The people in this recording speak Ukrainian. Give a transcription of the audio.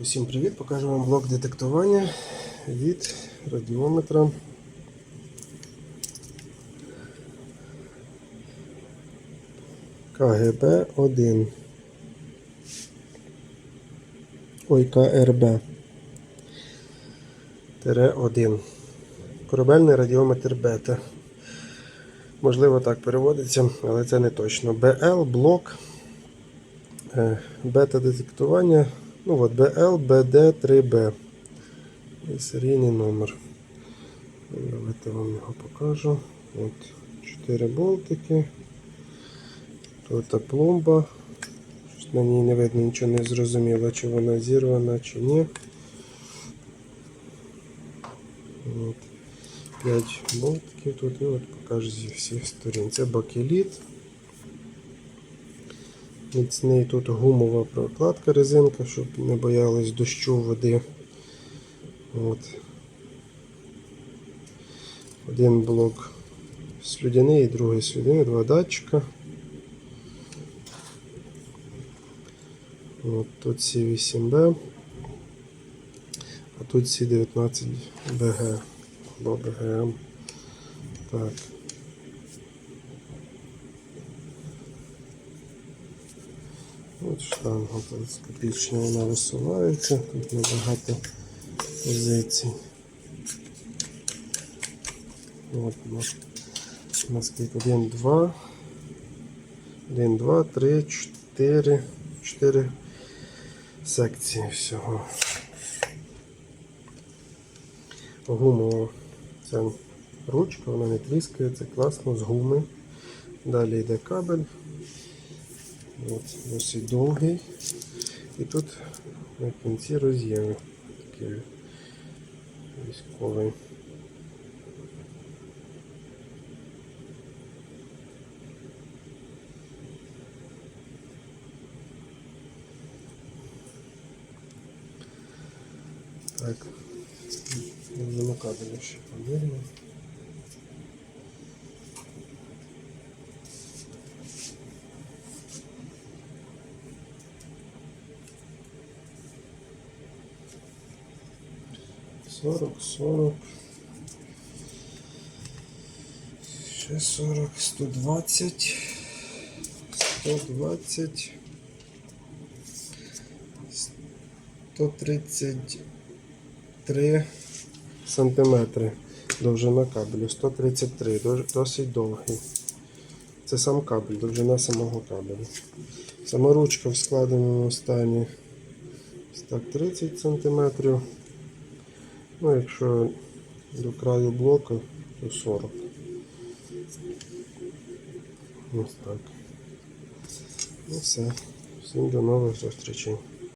Усім привіт! Покажу вам блок детектування від радіометра. КГБ-1. Ой, КРБ. Тире 1. Корабельний радіометр бета. Можливо, так переводиться, але це не точно. БЛ блок е, бета-детектування. Ну от BL BD3B. І серійний номер. Давайте вам його покажу. От 4 болтики. Тут пломба. Щось на ній не видно, нічого не зрозуміло, чи вона зірвана, чи ні. От. 5 болтиків тут і от покажу зі всіх сторін. Це бакеліт. Міцний тут гумова прокладка резинка, щоб не боялись дощу води. От. Один блок слюдяний, другий слюдяний, два датчика. От, тут C8B, а тут C19BG або BGM. Так. От штанга вона висувається, тут небагато позицій. От у нас у нас скільки? 1, 2, 1, 2, 3, 4, 4 секції всього. Гумова. Це ручка, вона не тріскає, це класно з гуми. Далі йде кабель. От, досить довгий. І тут на кінці роз'єми такий військовий. Так, замокабельно ще помірно. 40, 40. Ще 40, 120. 120. 133 сантиметри довжина кабелю. 133, досить довгий. Це сам кабель, довжина самого кабелю. Сама ручка в складеному стані так сантиметрів. Ну, якщо до краю блоку, то 40. Ось так. Ну все. Всім до нових зустрічей.